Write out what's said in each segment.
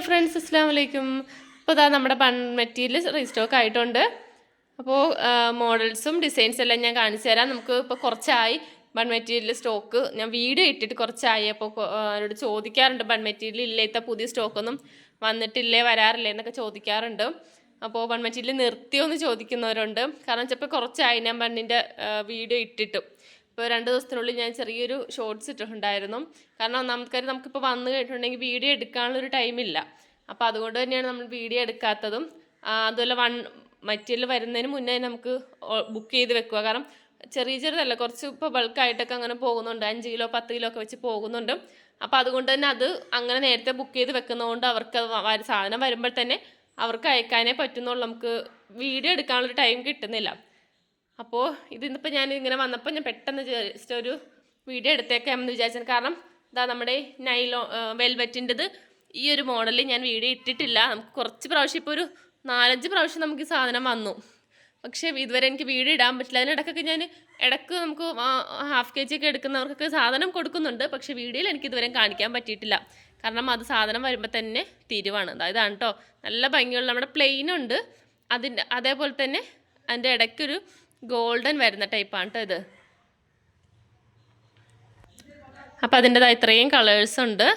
Hello friends അസ്സാം വലൈക്കും അപ്പോൾ ഇതാ നമ്മുടെ പൺ മെറ്റീരിയൽ റീസ്റ്റോക്ക് ആയിട്ടുണ്ട്. അപ്പോൾ മോഡൽസും ഡിസൈൻസ് എല്ലാം ഞാൻ കാണിച്ചു തരാം. നമുക്ക് ഇപ്പോൾ കുറച്ചായി ബൺ മെറ്റീരിയൽ സ്റ്റോക്ക്. ഞാൻ വീഡിയോ ഇട്ടിട്ട് കുറച്ചായി. അപ്പോൾ എന്നോട് ചോദിക്കാറുണ്ട് ബൺ മെറ്റീരിയൽ ഇല്ലാത്ത പുതിയ സ്റ്റോക്കൊന്നും വന്നിട്ടില്ലേ വരാറില്ലേ എന്നൊക്കെ ചോദിക്കാറുണ്ട്. അപ്പോൾ ബൺ മെറ്റീരിയൽ നിർത്തിയോ എന്ന് ചോദിക്കുന്നവരുണ്ട്. കാരണം ചിലപ്പോൾ കുറച്ചായി ഞാൻ ബണ്ണിന്റെ വീഡിയോ ഇട്ടിട്ടും. ഇപ്പോൾ രണ്ട് ദിവസത്തിനുള്ളിൽ ഞാൻ ചെറിയൊരു ഷോർട്സ് ഇട്ടിട്ടുണ്ടായിരുന്നു. കാരണം ഒന്നാമത്തെ നമുക്കിപ്പോൾ വന്നു കഴിഞ്ഞിട്ടുണ്ടെങ്കിൽ വീഡിയോ എടുക്കാനുള്ളൊരു ടൈമില്ല അപ്പോൾ അതുകൊണ്ട് തന്നെയാണ് നമ്മൾ വീഡിയോ എടുക്കാത്തതും. അതുപോലെ വൺ മെറ്റീരിയൽ വരുന്നതിന് മുന്നേ നമുക്ക് ബുക്ക് ചെയ്ത് വെക്കുക. കാരണം ചെറിയ ചെറുതല്ല കുറച്ച് ഇപ്പോൾ ബൾക്കായിട്ടൊക്കെ അങ്ങനെ പോകുന്നുണ്ട്. അഞ്ച് കിലോ പത്ത് കിലോ ഒക്കെ വെച്ച് പോകുന്നുണ്ട്. അപ്പോൾ അതുകൊണ്ട് തന്നെ അത് അങ്ങനെ നേരത്തെ ബുക്ക് ചെയ്ത് വെക്കുന്നതുകൊണ്ട് അവർക്ക് സാധനം വരുമ്പോൾ തന്നെ അവർക്ക് അയക്കാനേ പറ്റുന്നുള്ളൂ. നമുക്ക് വീഡിയോ എടുക്കാനുള്ളൊരു ടൈം കിട്ടുന്നില്ല. അപ്പോൾ ഇതിന്നിപ്പോൾ ഞാൻ ഇങ്ങനെ വന്നപ്പോൾ ഞാൻ പെട്ടെന്ന് ജസ്റ്റ് ഒരു വീഡിയോ എടുത്തേക്കാമെന്ന് വിചാരിച്ചത് കാരണം ഇതാ നമ്മുടെ നൈലോ വെൽവെറ്റിന്റെത് ഈ ഒരു മോഡലിൽ ഞാൻ വീഡിയോ ഇട്ടിട്ടില്ല. നമുക്ക് കുറച്ച് പ്രാവശ്യം ഇപ്പോൾ ഒരു നാലഞ്ച് പ്രാവശ്യം നമുക്ക് ഈ സാധനം വന്നു. പക്ഷേ ഇതുവരെ എനിക്ക് വീഡിയോ ഇടാൻ പറ്റില്ല. അതിനിടയ്ക്കൊക്കെ ഞാൻ ഇടയ്ക്ക് നമുക്ക് ഹാഫ് കെ ജി ഒക്കെ എടുക്കുന്നവർക്കൊക്കെ സാധനം കൊടുക്കുന്നുണ്ട്. പക്ഷേ വീഡിയോയിൽ എനിക്ക് ഇതുവരെ കാണിക്കാൻ പറ്റിയിട്ടില്ല. കാരണം അത് സാധനം വരുമ്പോൾ തന്നെ തീരുവാണ്. അതായത് ഇതാണ് കേട്ടോ നല്ല ഭംഗിയുള്ള നമ്മുടെ പ്ലെയിനുണ്ട് അതിന്റെ അതേപോലെ തന്നെ അതിന്റെ ഇടയ്ക്കൊരു ഗോൾഡൻ വരുന്ന ടൈപ്പാണ് കേട്ടോ ഇത്. അപ്പോൾ അതിന്റെതായ ഇത്രയും കളേഴ്സ് ഉണ്ട്.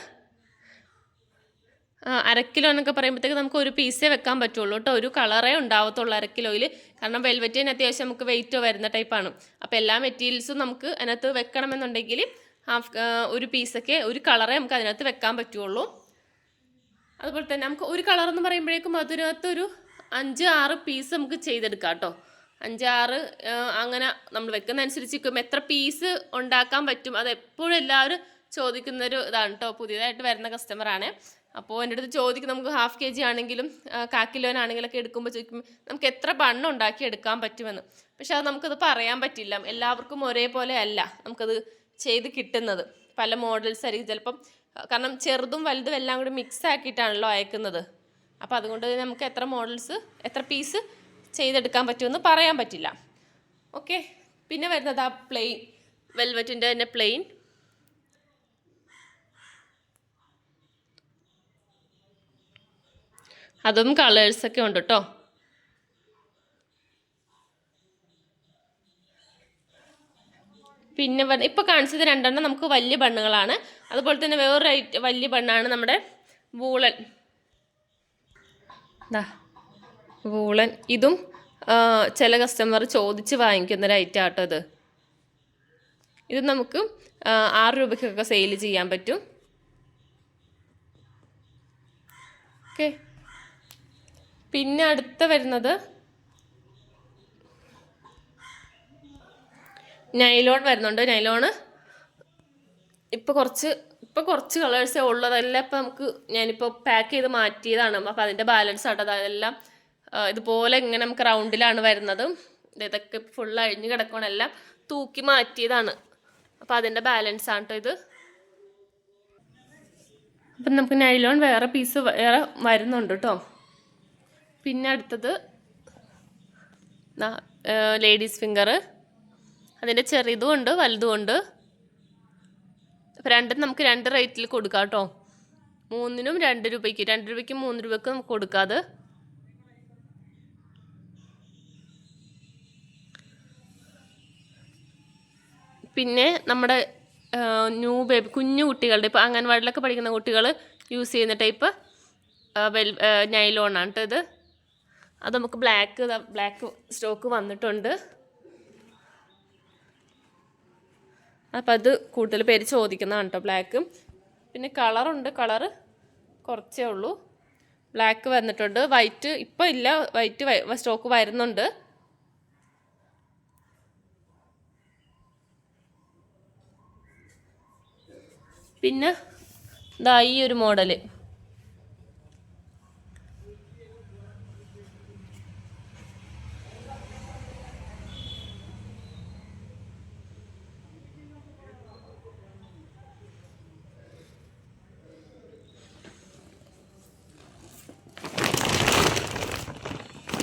അരക്കിലോ അര കിലോ എന്നൊക്കെ പറയുമ്പോഴത്തേക്ക് നമുക്ക് ഒരു പീസേ വെക്കാൻ പറ്റുള്ളൂ കേട്ടോ ഒരു കളറേ ഉണ്ടാവത്തുള്ളൂ അരക്കിലോയിൽ കിലോയിൽ കാരണം വെൽവെറ്റിന് അത്യാവശ്യം നമുക്ക് വെയിറ്റ് വരുന്ന ടൈപ്പാണ്. അപ്പോൾ എല്ലാ മെറ്റീരിയൽസും നമുക്ക് അതിനകത്ത് വെക്കണമെന്നുണ്ടെങ്കിൽ ഹാഫ് ഒരു പീസൊക്കെ ഒരു കളറേ നമുക്ക് അതിനകത്ത് വെക്കാൻ പറ്റുള്ളൂ. അതുപോലെ തന്നെ നമുക്ക് ഒരു കളർ എന്ന് പറയുമ്പോഴേക്കും അതിനകത്തൊരു അഞ്ച് ആറ് പീസ് നമുക്ക് ചെയ്തെടുക്കാം കേട്ടോ അഞ്ച് ആറ് അങ്ങനെ നമ്മൾ വെക്കുന്ന അനുസരിച്ച് എത്ര പീസ് ഉണ്ടാക്കാൻ പറ്റും അത് എപ്പോഴും എല്ലാവരും ചോദിക്കുന്നൊരു ഇതാണ് കേട്ടോ പുതിയതായിട്ട് വരുന്ന കസ്റ്റമറാണ് അപ്പോൾ എന്റെ അടുത്ത് ചോദിക്കും നമുക്ക് ഹാഫ് കെ ജി ആണെങ്കിലും ആ, കാ കിലോനാണെങ്കിലൊക്കെ എടുക്കുമ്പോൾ ചോദിക്കും നമുക്ക് എത്ര ബണ്ണ് ഉണ്ടാക്കി എടുക്കാൻ പറ്റുമെന്ന്? പക്ഷെ അത് നമുക്കത് പറയാൻ പറ്റില്ല. എല്ലാവർക്കും ഒരേപോലെ അല്ല നമുക്കത് ചെയ്ത് കിട്ടുന്നത്. പല മോഡൽസ് ആയിരിക്കും ചിലപ്പം കാരണം ചെറുതും വലുതും എല്ലാം കൂടി മിക്സ് ആക്കിയിട്ടാണല്ലോ അയക്കുന്നത്. അപ്പോൾ അതുകൊണ്ട് നമുക്ക് എത്ര മോഡൽസ് എത്ര പീസ് ചെയ്തെടുക്കാൻ പറ്റുമെന്ന് പറയാൻ പറ്റില്ല. ഓക്കെ പിന്നെ വരുന്നത് ആ പ്ലെയിൻ വെൽവെറ്റിന്റെ തന്നെ പ്ലെയിൻ അതും കളേഴ്സൊക്കെ ഉണ്ട് കേട്ടോ പിന്നെ ഇപ്പോൾ കാണിച്ചത് രണ്ടെണ്ണം നമുക്ക് വലിയ ബണ്ണുകളാണ്. അതുപോലെ തന്നെ വേറൊരു വലിയ ബണ്ണാണ് നമ്മുടെ വൂളൻ. ദാ. വൂളൻ. ഇതും ചില കസ്റ്റമർ ചോദിച്ച് വാങ്ങിക്കുന്ന ഒരു ഐറ്റം ആട്ടോ ഇത്. ഇത് നമുക്ക് ആറ് രൂപയ്ക്കൊക്കെ സെയിൽ ചെയ്യാൻ പറ്റും. ഓക്കെ പിന്നെ അടുത്ത വരുന്നത് നൈലോൺ വരുന്നുണ്ട്. നൈലോണ് ഇപ്പോൾ കുറച്ച് ഇപ്പോൾ കുറച്ച് കളേഴ്സേ ഉള്ളതല്ല ഇപ്പം നമുക്ക് ഞാനിപ്പോൾ പാക്ക് ചെയ്ത് മാറ്റിയതാണ്. അപ്പോൾ അതിന്റെ ബാലൻസ് ആട്ടോ അതെല്ലാം ഇതുപോലെ ഇങ്ങനെ നമുക്ക് റൗണ്ടിലാണ് വരുന്നത്. ഇതൊക്കെ ഫുൾ അഴിഞ്ഞ് കിടക്കണം എല്ലാം. തൂക്കി മാറ്റിയതാണ്. അപ്പോൾ അതിന്റെ ബാലൻസ് ആണ് കേട്ടോ ഇത്. അപ്പം നമുക്ക് നൈലോൺ വേറെ പീസ് വേറെ വരുന്നുണ്ട് കേട്ടോ പിന്നെ അടുത്തത് ലേഡീസ് ഫിംഗർ അതിന്റെ ചെറിയതും ഉണ്ട് വലുതും ഉണ്ട്. അപ്പം രണ്ടും നമുക്ക് രണ്ട് റേറ്റിൽ കൊടുക്കാം കേട്ടോ മൂന്നിനും രണ്ട് രൂപയ്ക്ക് രണ്ട് രൂപയ്ക്കും മൂന്ന് രൂപയ്ക്കും നമുക്ക് കൊടുക്കാം അത്. പിന്നെ നമ്മുടെ ന്യൂ ബേബി കുഞ്ഞു കുട്ടികളുടെ ഇപ്പോൾ അംഗൻവാടിയിലൊക്കെ പഠിക്കുന്ന കുട്ടികൾ യൂസ് ചെയ്യുന്ന ടൈപ്പ് വെൽ നൈലോണാണ് കേട്ടോ ഇത്. അത് നമുക്ക് ബ്ലാക്ക് ബ്ലാക്ക് സ്റ്റോക്ക് വന്നിട്ടുണ്ട്. അപ്പം അത് കൂടുതൽ പേര് ചോദിക്കുന്നതാണ് കേട്ടോ ബ്ലാക്ക് പിന്നെ കളറുണ്ട് കളറ് കുറച്ചേ ഉള്ളൂ. ബ്ലാക്ക് വന്നിട്ടുണ്ട്. വൈറ്റ് ഇപ്പോൾ ഇല്ല വൈറ്റ് സ്റ്റോക്ക് വരുന്നുണ്ട്. പിന്നെ ഇതാ ഈ ഒരു മോഡൽ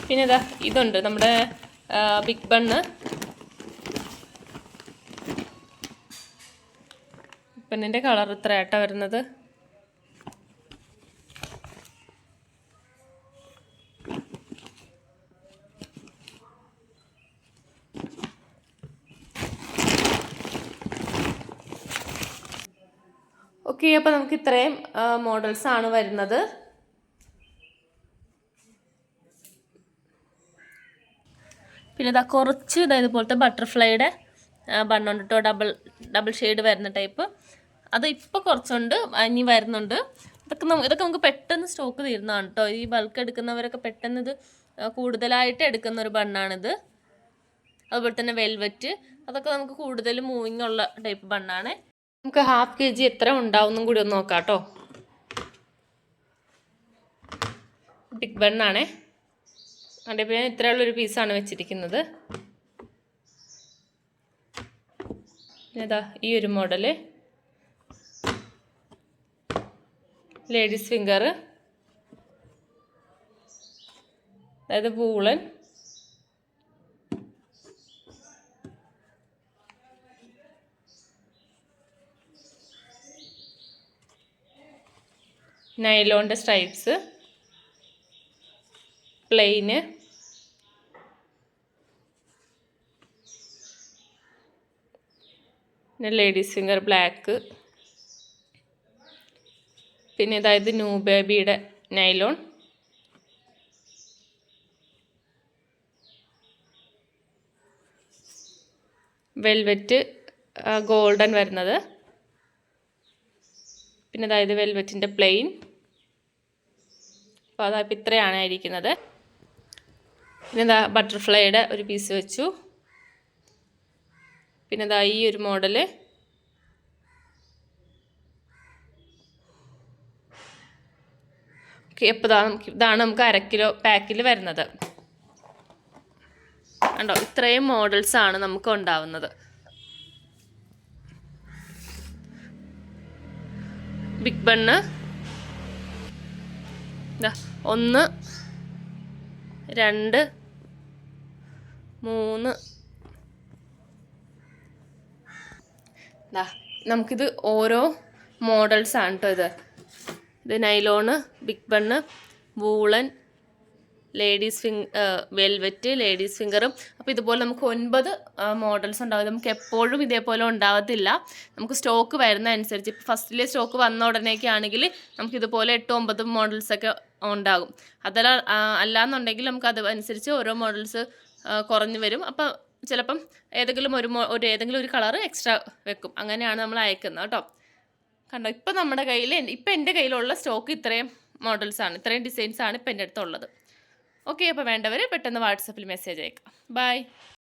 പിന്നെ ഇതാ ഇതുണ്ട് നമ്മുടെ ബിഗ് ബണ്ണ്. അപ്പം കളർ ഇത്ര വരുന്നത്. ഓക്കെ അപ്പോൾ നമുക്ക് ഇത്രയും മോഡൽസ് ആണ് വരുന്നത്. പിന്നെ ഇതാ കുറച്ച് ഇതാ ഇതുപോലത്തെ ബട്ടർഫ്ലൈയുടെ ബണ്ണോണ്ടിട്ടോ ഡബിൾ ഡബിൾ ഷെയ്ഡ് വരുന്ന ടൈപ്പ് അത് ഇപ്പോൾ കുറച്ചുണ്ട് ഇനി വരുന്നുണ്ട്. ഇതൊക്കെ നമുക്ക് ഇതൊക്കെ നമുക്ക് പെട്ടെന്ന് സ്റ്റോക്ക് തീരുന്നതാണ് കേട്ടോ ഈ ബൾക്ക് എടുക്കുന്നവരൊക്കെ പെട്ടെന്ന് ഇത് കൂടുതലായിട്ട് എടുക്കുന്ന ഒരു ബണ്ണാണിത്. അതുപോലെ തന്നെ വെൽവെറ്റ് അതൊക്കെ നമുക്ക് കൂടുതൽ മൂവിങ് ഉള്ള ടൈപ്പ് ബണ്ണാണ്. നമുക്ക് ഹാഫ് കെ ജി എത്ര ഉണ്ടാവുന്നും കൂടി ഒന്ന് നോക്കാം കേട്ടോ ബിഗ് ബണ്ണാണേ. അതിന്റെ ഇത്ര ഇത്രയുള്ളൊരു പീസാണ് വെച്ചിരിക്കുന്നത്. ഇതാ ഈ ഒരു മോഡൽ ലേഡീസ് ഫിംഗർ അതായത് പൂളൻ. നൈലോണിന്റെ സ്ട്രൈപ്സ് പ്ലെയിന് പിന്നെ ലേഡീസ് ഫിംഗർ ബ്ലാക്ക് പിന്നെ ഇതായത് ന്യൂ ബേബിയുടെ നൈലോൺ. വെൽവെറ്റ് ഗോൾഡൻ വരുന്നത്. പിന്നെ അതായത് വെൽവെറ്റിന്റെ പ്ലെയിൻ. അപ്പോൾ അതായപ്പോൾ ഇത്രയാണ് ഇരിക്കുന്നത് പിന്നെ ഇതാ ബട്ടർഫ്ലൈയുടെ ഒരു പീസ് വെച്ചു. പിന്നെ ഇതാ ഈ ഒരു മോഡൽ. ഇതാ നമുക്ക് ഇതാണ് നമുക്ക് അര കിലോ പാക്കിൽ വരുന്നത്. കണ്ടോ? ഇത്രയും മോഡൽസ് ആണ് നമുക്ക് ഉണ്ടാവുന്നത്. ബിഗ് ബണ്ണ് ഒന്ന് രണ്ട് മൂന്ന്. നമുക്കിത് ഓരോ മോഡൽസ് ആണ് കേട്ടോ ഇത്. ഇത് nylon big bun woollen ladies Fink velvet ladies ഫിംഗറും. അപ്പോൾ ഇതുപോലെ നമുക്ക് ഒൻപത് മോഡൽസ് ഉണ്ടാവും. നമുക്ക് എപ്പോഴും ഇതേപോലെ ഉണ്ടാകത്തില്ല. നമുക്ക് സ്റ്റോക്ക് വരുന്ന അനുസരിച്ച് ഇപ്പോൾ ഫസ്റ്റിലെ സ്റ്റോക്ക് വന്ന ഉടനെയൊക്കെ ആണെങ്കിൽ നമുക്ക് ഇതുപോലെ എട്ട് ഒമ്പത് മോഡൽസൊക്കെ ഉണ്ടാകും. അതല്ല അല്ലാന്നുണ്ടെങ്കിൽ നമുക്ക് അത് അനുസരിച്ച് ഓരോ മോഡൽസ് കുറഞ്ഞു വരും. അപ്പോൾ ചിലപ്പം ഏതെങ്കിലും ഒരു ഒരു ഏതെങ്കിലും ഒരു കളർ എക്സ്ട്രാ വെക്കും. അങ്ങനെയാണ് നമ്മൾ അയക്കുന്നത് കേട്ടോ. കണ്ടോ ഇപ്പം നമ്മുടെ കയ്യിൽ ഇപ്പം എന്റെ കയ്യിലുള്ള സ്റ്റോക്ക് ഇത്രയും മോഡൽസാണ് ഇത്രയും ഡിസൈൻസാണ് ഇപ്പം എന്റെ അടുത്തുള്ളത്. ഓക്കെ അപ്പോൾ വേണ്ടവർ പെട്ടെന്ന് വാട്സപ്പിൽ മെസ്സേജ് അയക്കാം. ബൈ